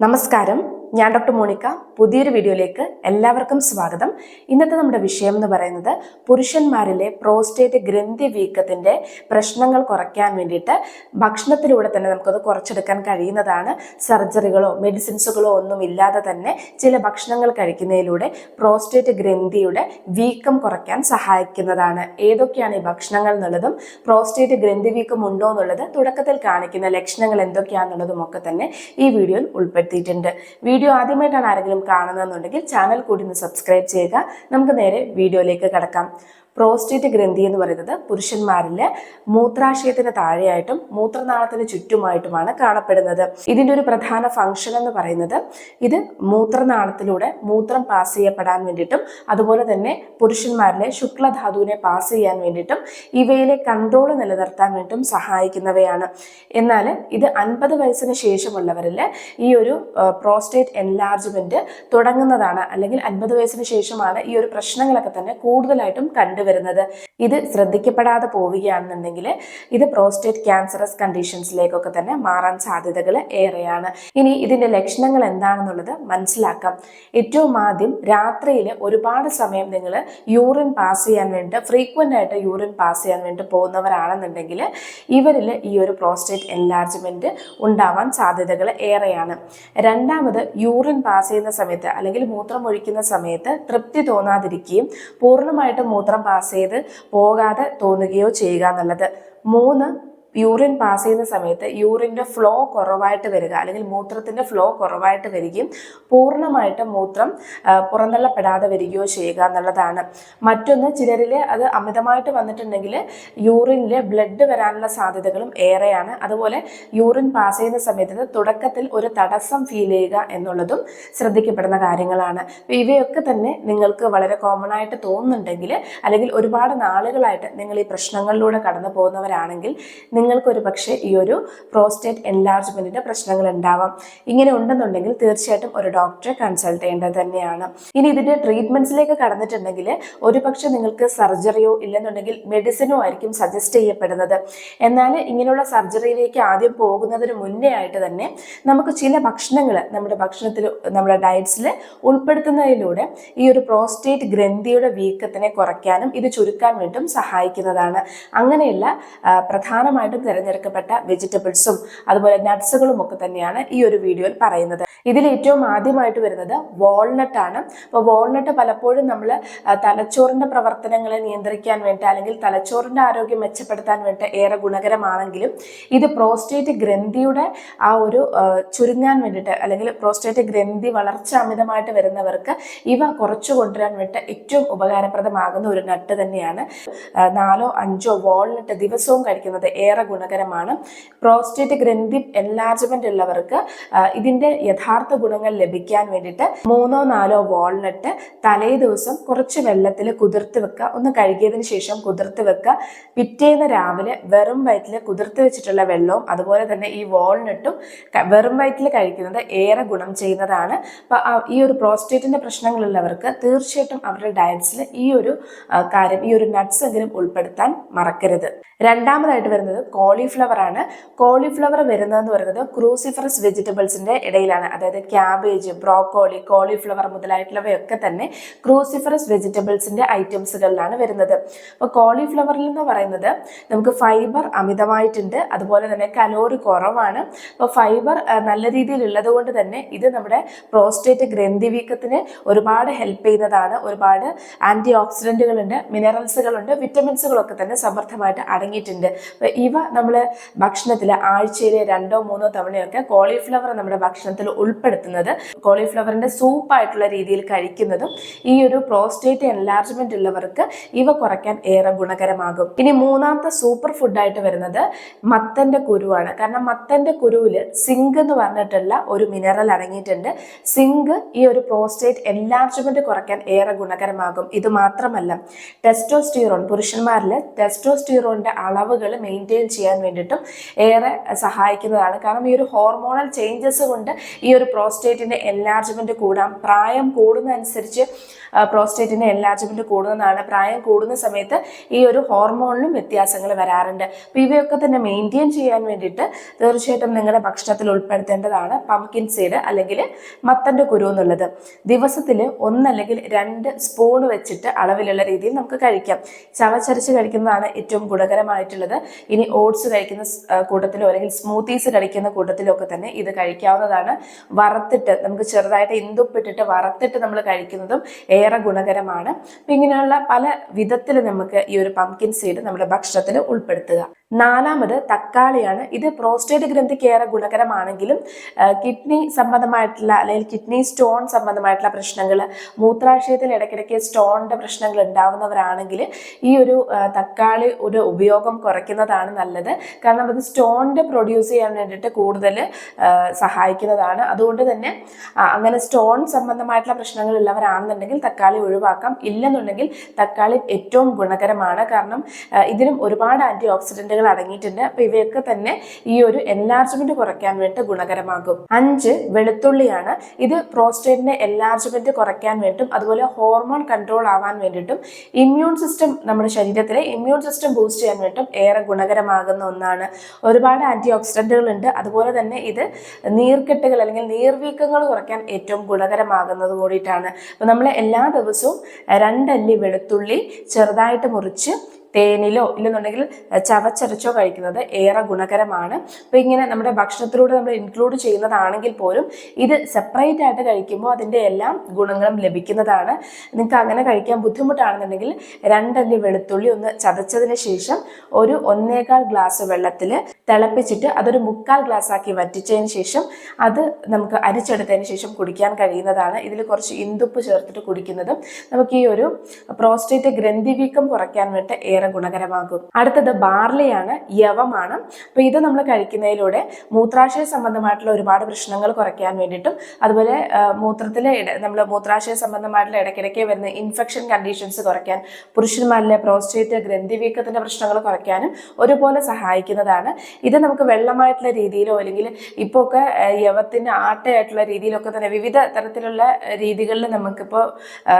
നമസ്കാരം. ഞാൻ doctor Monica. പുതിയൊരു വീഡിയോയിലേക്ക് എല്ലാവർക്കും സ്വാഗതം. ഇന്നത്തെ നമ്മുടെ വിഷയം എന്ന് പറയുന്നത് പുരുഷന്മാരിലെ പ്രോസ്റ്റേറ്റ് ഗ്രന്ഥി വീക്കത്തിന്റെ പ്രശ്നങ്ങൾ കുറയ്ക്കാൻ വേണ്ടിയിട്ട് ഭക്ഷണത്തിലൂടെ തന്നെ നമുക്കത് കുറച്ചെടുക്കാൻ കഴിയുന്നതാണ്. സർജറികളോ മെഡിസിൻസുകളോ ഒന്നും ഇല്ലാതെ തന്നെ ചില ഭക്ഷണങ്ങൾ കഴിക്കുന്നതിലൂടെ പ്രോസ്റ്റേറ്റ് ഗ്രന്ഥിയുടെ വീക്കം കുറയ്ക്കാൻ സഹായിക്കുന്നതാണ്. ഏതൊക്കെയാണ് ഈ ഭക്ഷണങ്ങൾ എന്നുള്ളതും പ്രോസ്റ്റേറ്റ് ഗ്രന്ഥി വീക്കം ഉണ്ടോ എന്നുള്ളത് തുടക്കത്തിൽ കാണിക്കുന്ന ലക്ഷണങ്ങൾ എന്തൊക്കെയാണെന്നുള്ളതും ഒക്കെ തന്നെ ഈ വീഡിയോയിൽ ഉൾപ്പെടുത്തിയിട്ടുണ്ട്. വീഡിയോ ആദ്യമായിട്ടാണ് ആരെങ്കിലും കാണുന്നതെന്നുണ്ടെങ്കിൽ ചാനൽ കൂടി ഒന്ന് സബ്സ്ക്രൈബ് ചെയ്യുക. നമുക്ക് നേരെ വീഡിയോയിലേക്ക് കടക്കാം. പ്രോസ്റ്റേറ്റ് ഗ്രന്ഥി എന്ന് പറയുന്നത് പുരുഷന്മാരിൽ മൂത്രാശയത്തിന് താഴെയായിട്ടും മൂത്രനാളത്തിന് ചുറ്റുമായിട്ടുമാണ് കാണപ്പെടുന്നത്. ഇതിന്റെ ഒരു പ്രധാന ഫംഗ്ഷൻ എന്ന് പറയുന്നത് ഇത് മൂത്രനാളത്തിലൂടെ മൂത്രം പാസ് ചെയ്യപ്പെടാൻ വേണ്ടിയിട്ടും അതുപോലെ തന്നെ പുരുഷന്മാരിലെ ശുക്ലധാതുവിനെ പാസ് ചെയ്യാൻ വേണ്ടിയിട്ടും ഇവയിലെ കൺട്രോൾ നിലനിർത്താൻ വേണ്ടിയിട്ടും സഹായിക്കുന്നവയാണ്. എന്നാൽ ഇത് അൻപത് വയസ്സിന് ശേഷമുള്ളവരിൽ ഈ ഒരു പ്രോസ്റ്റേറ്റ് എൻലാർജ്മെന്റ് തുടങ്ങുന്നതാണ്. അല്ലെങ്കിൽ അൻപത് വയസ്സിന് ശേഷമാണ് ഈ ഒരു പ്രശ്നങ്ങളൊക്കെ തന്നെ കൂടുതലായിട്ടും കണ്ടുവരുന്നത്. ഇത് ശ്രദ്ധിക്കപ്പെടാതെ പോവുകയാണെന്നുണ്ടെങ്കിൽ ഇത് പ്രോസ്റ്റേറ്റ് ക്യാൻസറസ് കണ്ടീഷൻസിലേക്കൊക്കെ തന്നെ മാറാൻ സാധ്യതകൾ ഏറെയാണ്. ഇനി ഇതിന്റെ ലക്ഷണങ്ങൾ എന്താണെന്നുള്ളത് മനസ്സിലാക്കാം. ഏറ്റവും ആദ്യം രാത്രിയിൽ ഒരുപാട് സമയം നിങ്ങൾ യൂറിൻ പാസ് ചെയ്യാൻ വേണ്ടി ഫ്രീക്വന്റ് ആയിട്ട് യൂറിൻ പാസ് ചെയ്യാൻ വേണ്ടി പോകുന്നവരാണെന്നുണ്ടെങ്കിൽ ഇവരിൽ ഈ ഒരു പ്രോസ്റ്റേറ്റ് എൻലാർജ്മെന്റ് ഉണ്ടാവാൻ സാധ്യതകൾ ഏറെയാണ്. രണ്ടാമത് യൂറിൻ പാസ് ചെയ്യുന്ന സമയത്ത് അല്ലെങ്കിൽ മൂത്രം ഒഴിക്കുന്ന സമയത്ത് തൃപ്തി തോന്നാതിരിക്കുകയും പൂർണമായിട്ടും മൂത്രം പാസ് ചെയ്ത് പോകാതെ തോന്നുകയോ ചെയ്യുക എന്നുള്ളത്. മൂന്ന് യൂറിൻ പാസ് ചെയ്യുന്ന സമയത്ത് യൂറിന്റെ ഫ്ലോ കുറവായിട്ട് വരിക അല്ലെങ്കിൽ മൂത്രത്തിന്റെ ഫ്ലോ കുറവായിട്ട് വരികയും പൂർണമായിട്ട് മൂത്രം പുറന്തള്ളപ്പെടാതെ വരികയോ ചെയ്യുക എന്നുള്ളതാണ്. മറ്റൊന്ന് ചിലരിൽ അത് അമിതമായിട്ട് വന്നിട്ടുണ്ടെങ്കിൽ യൂറിനിൽ ബ്ലഡ് വരാനുള്ള സാധ്യതകളും ഏറെയാണ്. അതുപോലെ യൂറിൻ പാസ് ചെയ്യുന്ന സമയത്ത് തുടക്കത്തിൽ ഒരു തടസ്സം ഫീൽ ചെയ്യുക എന്നുള്ളതും ശ്രദ്ധിക്കപ്പെടുന്ന കാര്യങ്ങളാണ്. ഇവയൊക്കെ തന്നെ നിങ്ങൾക്ക് വളരെ കോമൺ ആയിട്ട് തോന്നുന്നുണ്ടെങ്കിൽ അല്ലെങ്കിൽ ഒരുപാട് നാളുകളായിട്ട് നിങ്ങൾ ഈ പ്രശ്നങ്ങളിലൂടെ കടന്നു പോകുന്നവരാണെങ്കിൽ നിങ്ങൾക്കൊരു പക്ഷേ ഈ ഒരു പ്രോസ്റ്റേറ്റ് എൻലാർജ്മെന്റിന്റെ പ്രശ്നങ്ങൾ ഉണ്ടാവാം ഇങ്ങനെ ഉണ്ടെന്നുണ്ടെങ്കിൽ തീർച്ചയായിട്ടും ഒരു ഡോക്ടറെ കൺസൾട്ട് ചെയ്യേണ്ടത് തന്നെയാണ്. ഇനി ഇതിന്റെ ട്രീറ്റ്മെന്റ്സിലേക്ക് കടന്നിട്ടുണ്ടെങ്കിൽ ഒരു പക്ഷേ നിങ്ങൾക്ക് സർജറിയോ ഇല്ലെന്നുണ്ടെങ്കിൽ മെഡിസിനോ ആയിരിക്കും സജസ്റ്റ് ചെയ്യപ്പെടുന്നത്. എന്നാൽ ഇങ്ങനെയുള്ള സർജറിയിലേക്ക് ആദ്യം പോകുന്നതിന് മുന്നേ ആയിട്ട് തന്നെ നമുക്ക് ചില ഭക്ഷണങ്ങൾ നമ്മുടെ ഭക്ഷണത്തിൽ നമ്മുടെ ഡയറ്റ്സിൽ ഉൾപ്പെടുത്തുന്നതിലൂടെ ഈ ഒരു പ്രോസ്റ്റേറ്റ് ഗ്രന്ഥിയുടെ വീക്കത്തിനെ കുറയ്ക്കാനും ഇത് ചുരുക്കാൻ വേണ്ടിയും സഹായിക്കുന്നതാണ്. അങ്ങനെയുള്ള ആ, പ്രധാനമായിട്ടും തിരഞ്ഞെടുക്കപ്പെട്ട വെജിറ്റബിൾസും അതുപോലെ നട്ട്സുകളും ഒക്കെ തന്നെയാണ് ഈ ഒരു വീഡിയോയിൽ പറയുന്നത്. ഇതിൽ ഏറ്റവും ആദ്യമായിട്ട് വരുന്നത് വാൾനട്ട് ആണ്. അപ്പോൾ വാൾനട്ട് പലപ്പോഴും നമ്മൾ തലച്ചോറിന്റെ പ്രവർത്തനങ്ങളെ നിയന്ത്രിക്കാൻ വേണ്ടി അല്ലെങ്കിൽ തലച്ചോറിന്റെ ആരോഗ്യം മെച്ചപ്പെടുത്താൻ വേണ്ടി ഏറെ ഗുണകരമാണെങ്കിലും ഇത് പ്രോസ്റ്റേറ്റ് ഗ്രന്ഥിയുടെ ആ ഒരു ചുരുങ്ങാൻ വേണ്ടിയിട്ട് അല്ലെങ്കിൽ പ്രോസ്റ്റേറ്റ് ഗ്രന്ഥി വളർച്ച അമിതമായിട്ട് വരുന്നവർക്ക് ഇവ കുറച്ചു കൊണ്ടുവരാൻ വേണ്ടി ഏറ്റവും ഉപകാരപ്രദമാകുന്ന ഒരു നട്ട് തന്നെയാണ്. നാലോ അഞ്ചോ വാൾനട്ട് ദിവസവും കഴിക്കുന്നത്. ഏറെ ഗുണകരമാണ്. പ്രോസ്റ്റേറ്റ് ഗ്രന്ഥി എൻലാർജ്മെന്റ് ഉള്ളവർക്ക് ഇതിന്റെ യഥാർത്ഥ ഗുണങ്ങൾ ലഭിക്കാൻ വേണ്ടിയിട്ട് മൂന്നോ നാലോ വാൾനട്ട് തലേ ദിവസം കുറച്ച് വെള്ളത്തിൽ കുതിർത്ത് വെക്കുക. ഒന്ന് കഴുകിയതിന് ശേഷം കുതിർത്ത് വെക്കുക. പിറ്റേന്ന് രാവിലെ വെറും വയറ്റിൽ കുതിർത്ത് വെച്ചിട്ടുള്ള വെള്ളവും അതുപോലെ തന്നെ ഈ വാൾനട്ടും വെറും വയറ്റിൽ കഴിക്കുന്നത് ഏറെ ഗുണം ചെയ്യുന്നതാണ്. അപ്പോൾ ഈ ഒരു പ്രോസ്റ്റേറ്റിന്റെ പ്രശ്നങ്ങളുള്ളവർക്ക് തീർച്ചയായിട്ടും അവരുടെ ഡയറ്റ്സിൽ ഈ ഒരു കാര്യം ഈ ഒരു നട്ട്സ് എങ്കിലും ഉൾപ്പെടുത്താൻ മറക്കരുത്. രണ്ടാമതായിട്ട് വരുന്നത് കോളിഫ്ലവർ ആണ്. കോളിഫ്ലവർ വരുന്നതെന്ന് പറയുന്നത് ക്രൂസിഫറസ് വെജിറ്റബിൾസിന്റെ ഇടയിലാണ്. അതായത് ക്യാബേജ് ബ്രോക്കോളി കോളിഫ്ലവർ മുതലായിട്ടുള്ളവയൊക്കെ തന്നെ ക്രൂസിഫറസ് വെജിറ്റബിൾസിന്റെ ഐറ്റംസുകളിലാണ് വരുന്നത്. അപ്പോൾ കോളിഫ്ലവറിൽ എന്ന് പറയുന്നത് നമുക്ക് ഫൈബർ അമിതമായിട്ടുണ്ട്. അതുപോലെ തന്നെ കലോറി കുറവാണ്. അപ്പോൾ ഫൈബർ നല്ല രീതിയിൽ കൊണ്ട് തന്നെ ഇത് നമ്മുടെ പ്രോസ്റ്റേറ്റ് ഗ്രന്ഥി വീക്കത്തിന് ഒരുപാട് ഹെൽപ്പ് ചെയ്യുന്നതാണ്. ഒരുപാട് ആന്റി ഓക്സിഡന്റുകളുണ്ട് മിനറൽസുകളുണ്ട് വിറ്റമിൻസുകളൊക്കെ തന്നെ സമർത്ഥമായിട്ട് അടങ്ങിയിട്ടുണ്ട്. അപ്പോൾ ഇവ നമ്മൾ ഭക്ഷണത്തിൽ ആഴ്ചയിൽ രണ്ടോ മൂന്നോ തവണയൊക്കെ കോളിഫ്ലവർ നമ്മുടെ ഭക്ഷണത്തിൽ ഉൾപ്പെടുത്തുന്നത്. കോളിഫ്ലവറിന്റെ സൂപ്പായിട്ടുള്ള രീതിയിൽ കഴിക്കുന്നതും ഈ ഒരു പ്രോസ്റ്റേറ്റ് എൻലാർജ്മെന്റ് ഉള്ളവർക്ക് ഇവ കുറയ്ക്കാൻ ഏറെ ഗുണകരമാകും. ഇനി മൂന്നാമത്തെ സൂപ്പർ ഫുഡായിട്ട് വരുന്നത് മത്തന്റെ കുരുവാണ്. കാരണം മത്തന്റെ കുരുവിൽ സിങ്ക് എന്ന് പറഞ്ഞിട്ടുള്ള ഒരു മിനറൽ അടങ്ങിയിട്ടുണ്ട്. സിങ്ക് ഈ ഒരു പ്രോസ്റ്റേറ്റ് എൻലാർജ്മെന്റ് കുറയ്ക്കാൻ ഏറെ ഗുണകരമാകും. ഇത് മാത്രമല്ല ടെസ്റ്റോസ്റ്റീറോൺ പുരുഷന്മാരിൽ ടെസ്റ്റോസ്റ്റീറോണിന്റെ അളവുകൾ മെയിന്റെയിൻ ചെയ്യാൻ വേണ്ടിയിട്ടും ഏറെ സഹായിക്കുന്നതാണ്. കാരണം ഈ ഒരു ഹോർമോണൽ ചേഞ്ചസ് കൊണ്ട് ഈ ഒരു പ്രോസ്റ്റേറ്റിന്റെ എൻലാർജ്മെന്റ് കൂടാം. പ്രായം കൂടുന്നതനുസരിച്ച് പ്രോസ്റ്റേറ്റിന്റെ എൻലാർജ്മെന്റ് കൂടുന്നതാണ്. പ്രായം കൂടുന്ന സമയത്ത് ഈ ഒരു ഹോർമോണിലും വ്യത്യാസങ്ങൾ വരാറുണ്ട്. അപ്പോൾ ഇവയൊക്കെ തന്നെ മെയിന്റെയിൻ ചെയ്യാൻ വേണ്ടിയിട്ട് തീർച്ചയായിട്ടും നിങ്ങളുടെ ഭക്ഷണത്തിൽ ഉൾപ്പെടുത്തേണ്ടതാണ് പംകിൻ സീഡ് അല്ലെങ്കിൽ മത്തന്റെ കുരു എന്നുള്ളത്. ദിവസത്തിൽ ഒന്നല്ലെങ്കിൽ രണ്ട് സ്പൂൺ വെച്ചിട്ട് അളവിലുള്ള രീതിയിൽ നമുക്ക് കഴിക്കാം. ചവച്ചരച്ച് കഴിക്കുന്നതാണ് ഏറ്റവും ഗുണകരമായിട്ടുള്ളത് ഇനി ഓട്സ് കഴിക്കുന്ന കൂട്ടത്തിലോ അല്ലെങ്കിൽ സ്മൂത്തീസ് കഴിക്കുന്ന കൂട്ടത്തിലോ ഒക്കെ തന്നെ ഇത് കഴിക്കാവുന്നതാണ്. വറുത്തിട്ട് നമുക്ക് ചെറുതായിട്ട് ഇന്തുപ്പിട്ടിട്ട് വറുത്തിട്ട് നമ്മൾ കഴിക്കുന്നതും ഏറെ ഗുണകരമാണ്. ഇങ്ങനെയുള്ള പല വിധത്തിൽ നമുക്ക് ഈ ഒരു പംകിൻ സീഡ് നമ്മുടെ ഭക്ഷണത്തിൽ ഉൾപ്പെടുത്തുക. നാലാമത് തക്കാളിയാണ്. ഇത് പ്രോസ്റ്റേറ്റ് ഗ്രന്ഥിക്ക് ഏറെ ഗുണകരമാണെങ്കിലും കിഡ്നി സംബന്ധമായിട്ടുള്ള അല്ലെങ്കിൽ കിഡ്നി സ്റ്റോൺ സംബന്ധമായിട്ടുള്ള പ്രശ്നങ്ങൾ മൂത്രാശയത്തിൽ ഇടയ്ക്കിടയ്ക്ക് സ്റ്റോണിന്റെ പ്രശ്നങ്ങൾ ഉണ്ടാവുന്നവരാണെങ്കിൽ ഈ ഒരു തക്കാളി ഒരു ഉപയോഗം കുറയ്ക്കുന്നതാണ് നല്ലത്. കാരണം അത് സ്റ്റോണിന്റെ പ്രൊഡ്യൂസ് ചെയ്യാൻ വേണ്ടിയിട്ട് കൂടുതൽ സഹായിക്കുന്നതാണ്. അതുകൊണ്ട് തന്നെ അങ്ങനെ സ്റ്റോൺ സംബന്ധമായിട്ടുള്ള പ്രശ്നങ്ങൾ ഉള്ളവരാണെന്നുണ്ടെങ്കിൽ തക്കാളി ഒഴിവാക്കാം. ഇല്ലെന്നുണ്ടെങ്കിൽ തക്കാളി ഏറ്റവും ഗുണകരമാണ്. കാരണം ഇതിനും ഒരുപാട് ആന്റി ഓക്സിഡന്റുകൾ അടങ്ങിയിട്ടുണ്ട്. അപ്പോൾ ഇവയൊക്കെ തന്നെ ഈ ഒരു എൻലാർജ്മെന്റ് കുറയ്ക്കാൻ വേണ്ടി ഗുണകരമാകും. അഞ്ച് വെളുത്തുള്ളിയാണ്. ഇത് പ്രോസ്റ്റേറ്റിന്റെ എൻലാർജ്മെന്റ് കുറയ്ക്കാൻ വേണ്ടിയിട്ടും അതുപോലെ ഹോർമോൺ കൺട്രോൾ ആവാൻ വേണ്ടിയിട്ടും ഇമ്മ്യൂൺ സിസ്റ്റം നമ്മുടെ ശരീരത്തിലെ ഇമ്മ്യൂൺ സിസ്റ്റം ബൂസ്റ്റ് ചെയ്യാൻ വേണ്ടിയിട്ടും ഏറെ ഗുണകരമാകുന്ന ഒന്നാണ്. ഒരുപാട് ആന്റി ഓക്സിഡന്റുകൾ ഉണ്ട് അതുപോലെ തന്നെ ഇത് നീർക്കെട്ടുകൾ അല്ലെങ്കിൽ നീർവീക്കങ്ങൾ കുറയ്ക്കാൻ ഏറ്റവും ഗുണകരമാകുന്നത് കൂടിയിട്ടാണ്. അപ്പോൾ നമ്മൾ എല്ലാ ദിവസവും രണ്ടല്ലി വെളുത്തുള്ളി ചെറുതായിട്ട് മുറിച്ച് തേനിലോ ഇല്ലെന്നുണ്ടെങ്കിൽ ചവച്ചരച്ചോ കഴിക്കുന്നത് ഏറെ ഗുണകരമാണ്. അപ്പോൾ ഇങ്ങനെ നമ്മുടെ ഭക്ഷണത്തിലൂടെ നമ്മൾ ഇൻക്ലൂഡ് ചെയ്യുന്നതാണെങ്കിൽ പോലും ഇത് സെപ്പറേറ്റ് ആയിട്ട് കഴിക്കുമ്പോൾ അതിന്റെ എല്ലാ ഗുണങ്ങളും ലഭിക്കുന്നതാണ്. നിങ്ങൾക്ക് അങ്ങനെ കഴിക്കാൻ ബുദ്ധിമുട്ടാണെന്നുണ്ടെങ്കിൽ രണ്ടല്ലി വെളുത്തുള്ളി ഒന്ന് ചതച്ചതിന് ശേഷം ഒരു ഒന്നേകാൽ ഗ്ലാസ് വെള്ളത്തിൽ തിളപ്പിച്ചിട്ട് അതൊരു മുക്കാൽ ഗ്ലാസ് ആക്കി വറ്റിച്ചതിന് ശേഷം അത് നമുക്ക് അരിച്ചെടുത്തതിന് ശേഷം കുടിക്കാൻ കഴിയുന്നതാണ്. ഇതിൽ കുറച്ച് ഇന്ദുപ്പ് ചേർത്തിട്ട് കുടിക്കുന്നതും നമുക്ക് ഈ ഒരു പ്രോസ്റ്റേറ്റ് ഗ്രന്ഥിവീക്കം കുറയ്ക്കാൻ വേണ്ടി ഏറെ ഗുണകരമാകും. അടുത്തത് ബാർലിയാണ് യവമാണ്. അപ്പോൾ ഇത് നമ്മൾ കഴിക്കുന്നതിലൂടെ മൂത്രാശയ സംബന്ധമായിട്ടുള്ള ഒരുപാട് പ്രശ്നങ്ങൾ കുറയ്ക്കാൻ വേണ്ടിയിട്ടും അതുപോലെ മൂത്രത്തിലെ നമ്മൾ മൂത്രാശയ സംബന്ധമായിട്ടുള്ള ഇടയ്ക്കിടയ്ക്ക് വരുന്ന ഇൻഫെക്ഷൻ കണ്ടീഷൻസ് കുറയ്ക്കാൻ പുരുഷന്മാരിലെ പ്രോസ്റ്റേറ്റ് ഗ്രന്ഥിവീക്കത്തിന്റെ പ്രശ്നങ്ങൾ കുറയ്ക്കാനും ഒരുപോലെ സഹായിക്കുന്നതാണ്. ഇത് നമുക്ക് വെള്ളമായിട്ടുള്ള രീതിയിലോ അല്ലെങ്കിൽ ഇപ്പോൾ ഒക്കെ യവത്തിന്റെ ആട്ടയായിട്ടുള്ള രീതിയിലൊക്കെ തന്നെ വിവിധ തരത്തിലുള്ള രീതികളിൽ നമുക്കിപ്പോൾ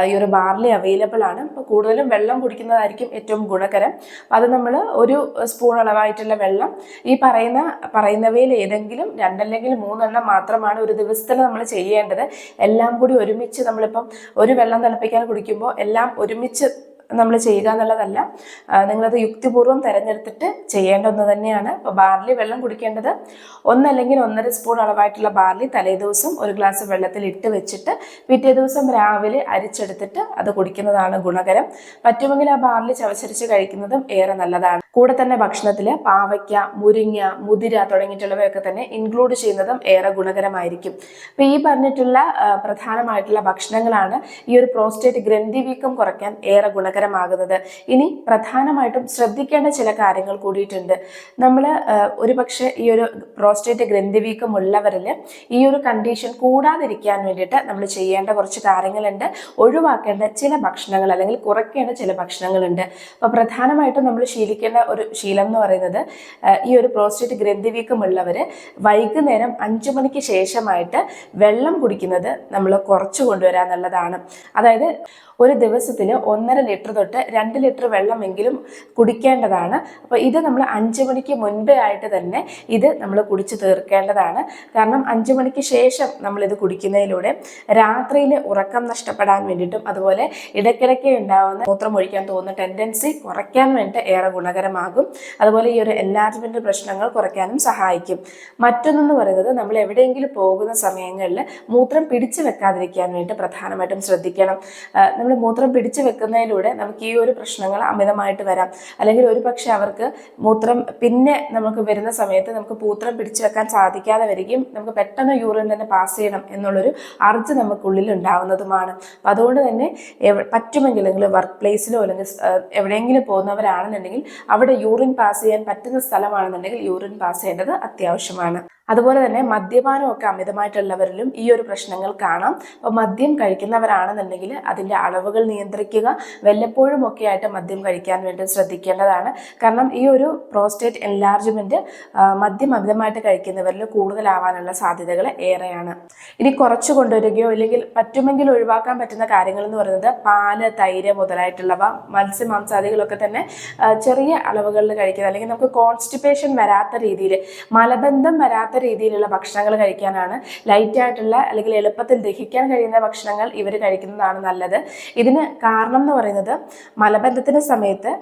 ഈ ഒരു ബാർലി അവൈലബിൾ ആണ്. അപ്പോൾ കൂടുതലും വെള്ളം കുടിക്കുന്നതായിരിക്കും ഏറ്റവും ഗുണകരം അപ്പോൾ അത് നമ്മൾ ഒരു സ്പൂൺ അളവായിട്ടുള്ള വെള്ളം ഈ പറയുന്ന പറയുന്നവയിൽ ഏതെങ്കിലും രണ്ടല്ലെങ്കിൽ മൂന്നെണ്ണം മാത്രമാണ് ഒരു ദിവസത്തിൽ നമ്മൾ ചെയ്യേണ്ടത്. എല്ലാം കൂടി ഒരുമിച്ച് നമ്മളിപ്പം ഒരു വെള്ളം തിളപ്പിക്കാൻ കുടിക്കുമ്പോൾ എല്ലാം ഒരുമിച്ച് നമ്മൾ ചെയ്യുക എന്നുള്ളതല്ല. നിങ്ങളത് യുക്തിപൂർവം തിരഞ്ഞെടുത്തിട്ട് ചെയ്യേണ്ട ഒന്ന് തന്നെയാണ്. അപ്പോൾ ബാർലി വെള്ളം കുടിക്കേണ്ടത് ഒന്നല്ലെങ്കിൽ ഒന്നര സ്പൂൺ അളവായിട്ടുള്ള ബാർലി തലേദിവസം ഒരു ഗ്ലാസ് വെള്ളത്തിൽ ഇട്ട് വെച്ചിട്ട് പിറ്റേ ദിവസം രാവിലെ അരിച്ചെടുത്തിട്ട് അത് കുടിക്കുന്നതാണ് ഗുണകരം. പറ്റുമെങ്കിൽ ആ ബാർലി ചവച്ചരിച്ച് കഴിക്കുന്നതും ഏറെ നല്ലതാണ്. കൂടെ തന്നെ ഭക്ഷണത്തിൽ പാവയ്ക്ക മുരിങ്ങ മുതിര തുടങ്ങിയിട്ടുള്ളവയൊക്കെ തന്നെ ഇൻക്ലൂഡ് ചെയ്യുന്നതും ഏറെ ഗുണകരമായിരിക്കും. അപ്പോൾ ഈ പറഞ്ഞിട്ടുള്ള പ്രധാനമായിട്ടുള്ള ഭക്ഷണങ്ങളാണ് ഈ ഒരു പ്രോസ്റ്റേറ്റ് ഗ്രന്ഥി വീക്കം കുറയ്ക്കാൻ ഏറെ ഗുണകരമാകുന്നത്. ഇനി പ്രധാനമായിട്ടും ശ്രദ്ധിക്കേണ്ട ചില കാര്യങ്ങൾ കൂടിയിട്ടുണ്ട്. നമ്മൾ ഒരു പക്ഷേ ഈ ഒരു പ്രോസ്റ്റേറ്റ് ഗ്രന്ഥി വീക്കം ഉള്ളവരിൽ ഈ ഒരു കണ്ടീഷൻ കൂടാതിരിക്കാൻ വേണ്ടിയിട്ട് നമ്മൾ ചെയ്യേണ്ട കുറച്ച് കാര്യങ്ങളുണ്ട്. ഒഴിവാക്കേണ്ട ചില ഭക്ഷണങ്ങൾ അല്ലെങ്കിൽ കുറയ്ക്കേണ്ട ചില ഭക്ഷണങ്ങളുണ്ട്. അപ്പോൾ പ്രധാനമായിട്ടും നമ്മൾ ശീലിക്കേണ്ട ഒരു ശീലം എന്ന് പറയുന്നത് ഈ ഒരു പ്രോസ്റ്റേറ്റ് ഗ്രന്ഥിവീക്കമുള്ളവർ വീക്കം വൈകുന്നേരം അഞ്ചു മണിക്ക് ശേഷമായിട്ട് വെള്ളം കുടിക്കുന്നത് നമ്മൾ കുറച്ച് കൊണ്ടുവരാൻ എന്നുള്ളതാണ് അതായത് ഒരു ദിവസത്തിൽ ഒന്നര ലിറ്റർ തൊട്ട് രണ്ട് ലിറ്റർ വെള്ളമെങ്കിലും കുടിക്കേണ്ടതാണ്. അപ്പോൾ ഇത് നമ്മൾ അഞ്ച് മണിക്ക് മുൻപേ ആയിട്ട് തന്നെ ഇത് നമ്മൾ കുടിച്ച് തീർക്കേണ്ടതാണ്. കാരണം അഞ്ച് മണിക്ക് ശേഷം നമ്മളിത് കുടിക്കുന്നതിലൂടെ രാത്രിയിൽ ഉറക്കം നഷ്ടപ്പെടാൻ വേണ്ടിയിട്ടും അതുപോലെ ഇടയ്ക്കിടയ്ക്ക് ഉണ്ടാകുന്ന മൂത്രം ഒഴിക്കാൻ തോന്നുന്ന ടെൻഡൻസി കുറയ്ക്കാൻ വേണ്ടി ഏറെ ഗുണകരമാകും. അതുപോലെ ഈ ഒരു എൻലാർജ്മെന്റ് പ്രശ്നങ്ങൾ കുറയ്ക്കാനും സഹായിക്കും. മറ്റൊന്നെന്ന് പറയുന്നത് നമ്മൾ എവിടെയെങ്കിലും പോകുന്ന സമയങ്ങളിൽ മൂത്രം പിടിച്ചു വെക്കാതിരിക്കാൻ വേണ്ടി പ്രധാനമായിട്ടും ശ്രദ്ധിക്കണം. നമ്മൾ മൂത്രം പിടിച്ചു വെക്കുന്നതിലൂടെ നമുക്ക് ഈ ഒരു പ്രശ്നങ്ങൾ അമിതമായിട്ട് വരാം. അല്ലെങ്കിൽ ഒരു പക്ഷേ അവർക്ക് മൂത്രം പിന്നെ നമുക്ക് വരുന്ന സമയത്ത് നമുക്ക് മൂത്രം പിടിച്ചു വെക്കാൻ സാധിക്കാതെ വരികയും നമുക്ക് പെട്ടെന്ന് യൂറിൻ തന്നെ പാസ് ചെയ്യണം എന്നുള്ളൊരു അർജ് നമുക്കുള്ളിൽ ഉണ്ടാവുന്നതുമാണ്. അപ്പം അതുകൊണ്ട് തന്നെ പറ്റുമെങ്കിൽ നിങ്ങൾ വർക്ക് പ്ലേസിലോ അല്ലെങ്കിൽ എവിടെയെങ്കിലും പോകുന്നവരാണെന്നുണ്ടെങ്കിൽ അവിടെ യൂറിൻ പാസ് ചെയ്യാൻ പറ്റുന്ന സ്ഥലമാണെന്നുണ്ടെങ്കിൽ യൂറിൻ പാസ് ചെയ്യേണ്ടത് അത്യാവശ്യമാണ്. അതുപോലെ തന്നെ മദ്യപാനമൊക്കെ അമിതമായിട്ടുള്ളവരിലും ഈ ഒരു പ്രശ്നങ്ങൾ കാണാം. അപ്പോൾ മദ്യം കഴിക്കുന്നവരാണെന്നുണ്ടെങ്കിൽ അതിന്റെ അളവ് അളവുകൾ നിയന്ത്രിക്കുക വല്ലപ്പോഴും ഒക്കെ ആയിട്ട് മദ്യം കഴിക്കാൻ വേണ്ടി ശ്രദ്ധിക്കേണ്ടതാണ്. കാരണം ഈ ഒരു പ്രോസ്റ്റേറ്റ് എൻലാർജ്മെന്റ് മദ്യം അമിതമായിട്ട് കഴിക്കുന്നവരിൽ കൂടുതലാവാനുള്ള സാധ്യതകൾ ഏറെയാണ്. ഇനി കുറച്ച് കൊണ്ടുവരികയോ ഇല്ലെങ്കിൽ പറ്റുമെങ്കിൽ ഒഴിവാക്കാൻ പറ്റുന്ന കാര്യങ്ങൾ എന്ന് പറയുന്നത് പാൽ തൈര് മുതലായിട്ടുള്ളവ മത്സ്യമാംസാദികളൊക്കെ തന്നെ ചെറിയ അളവുകളിൽ കഴിക്കുന്നത് അല്ലെങ്കിൽ നമുക്ക് കോൺസ്റ്റിപ്പേഷൻ വരാത്ത രീതിയിൽ മലബന്ധം വരാത്ത രീതിയിലുള്ള ഭക്ഷണങ്ങൾ കഴിക്കാനാണ് ലൈറ്റ് ആയിട്ടുള്ള അല്ലെങ്കിൽ എളുപ്പത്തിൽ ദഹിക്കാൻ കഴിയുന്ന ഭക്ഷണങ്ങൾ ഇവർ കഴിക്കുന്നതാണ് നല്ലത്. ഇതിന് കാരണം എന്ന് പറയുന്നത് മലബന്ധത്തിന്റെ സമയത്ത്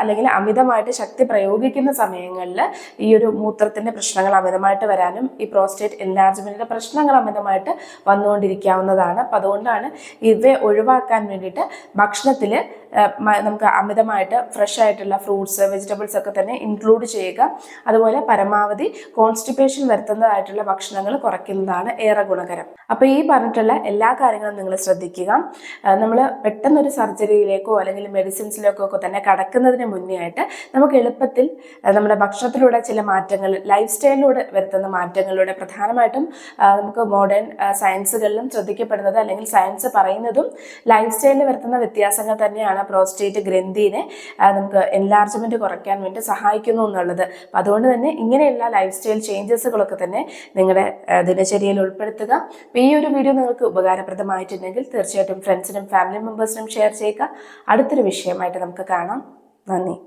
അല്ലെങ്കിൽ അമിതമായിട്ട് ശക്തി പ്രയോഗിക്കുന്ന സമയങ്ങളിൽ ഈ ഒരു മൂത്രത്തിന്റെ പ്രശ്നങ്ങൾ അമിതമായിട്ട് വരാനും ഈ പ്രോസ്റ്റേറ്റ് എൻലാർജ്മെന്റിന്റെ പ്രശ്നങ്ങൾ അമിതമായിട്ട് വന്നുകൊണ്ടിരിക്കാവുന്നതാണ്. അപ്പം അതുകൊണ്ടാണ് ഇവയെ ഒഴിവാക്കാൻ വേണ്ടിയിട്ട് ഭക്ഷണത്തിൽ നമുക്ക് അമിതമായിട്ട് ഫ്രഷ് ആയിട്ടുള്ള ഫ്രൂട്ട്സ് വെജിറ്റബിൾസ് ഒക്കെ തന്നെ ഇൻക്ലൂഡ് ചെയ്യുക. അതുപോലെ പരമാവധി കോൺസ്റ്റിപ്പേഷൻ വരുത്തുന്നതായിട്ടുള്ള ഭക്ഷണങ്ങൾ കുറയ്ക്കുന്നതാണ് ഏറെ ഗുണകരം. അപ്പോൾ ഈ പറഞ്ഞിട്ടുള്ള എല്ലാ കാര്യങ്ങളും നിങ്ങൾ ശ്രദ്ധിക്കുക. നമ്മൾ പെട്ടെന്നൊരു സർജറിയിലേക്കോ അല്ലെങ്കിൽ മെഡിസിൻസിലേക്കോ ഒക്കെ തന്നെ കടക്കുന്നതിന് മുന്നേ ആയിട്ട് നമുക്ക് എളുപ്പത്തിൽ നമ്മുടെ ഭക്ഷണത്തിലൂടെ ചില മാറ്റങ്ങൾ ലൈഫ് സ്റ്റൈലിലൂടെ വരുത്തുന്ന മാറ്റങ്ങളിലൂടെ പ്രധാനമായിട്ടും നമുക്ക് മോഡേൺ സയൻസുകളിലും ശ്രദ്ധിക്കപ്പെടുന്നത് അല്ലെങ്കിൽ സയൻസ് പറയുന്നതും ലൈഫ് സ്റ്റൈലിൽ വരുത്തുന്ന വ്യത്യാസങ്ങൾ തന്നെയാണ് പ്രോസ്റ്റേറ്റ് ഗ്രന്ഥിനെ നമുക്ക് എൻലാർജ്മെന്റ് കുറയ്ക്കാൻ വേണ്ടി സഹായിക്കുന്നു എന്നുള്ളത്. അപ്പം അതുകൊണ്ട് തന്നെ ഇങ്ങനെയുള്ള ലൈഫ് സ്റ്റൈൽ ചേഞ്ചസുകളൊക്കെ തന്നെ നിങ്ങളുടെ ദിനചര്യയിൽ ഉൾപ്പെടുത്തുക. ഈ ഒരു വീഡിയോ നിങ്ങൾക്ക് ഉപകാരപ്രദമായിട്ടുണ്ടെങ്കിൽ തീർച്ചയായിട്ടും ഫ്രണ്ട്സിനും ഫാമിലി മെമ്പേഴ്സിനും ഷെയർ ചെയ്യുക. അടുത്തൊരു വിഷയമായിട്ട് നമുക്ക് കാണാം. നന്ദി.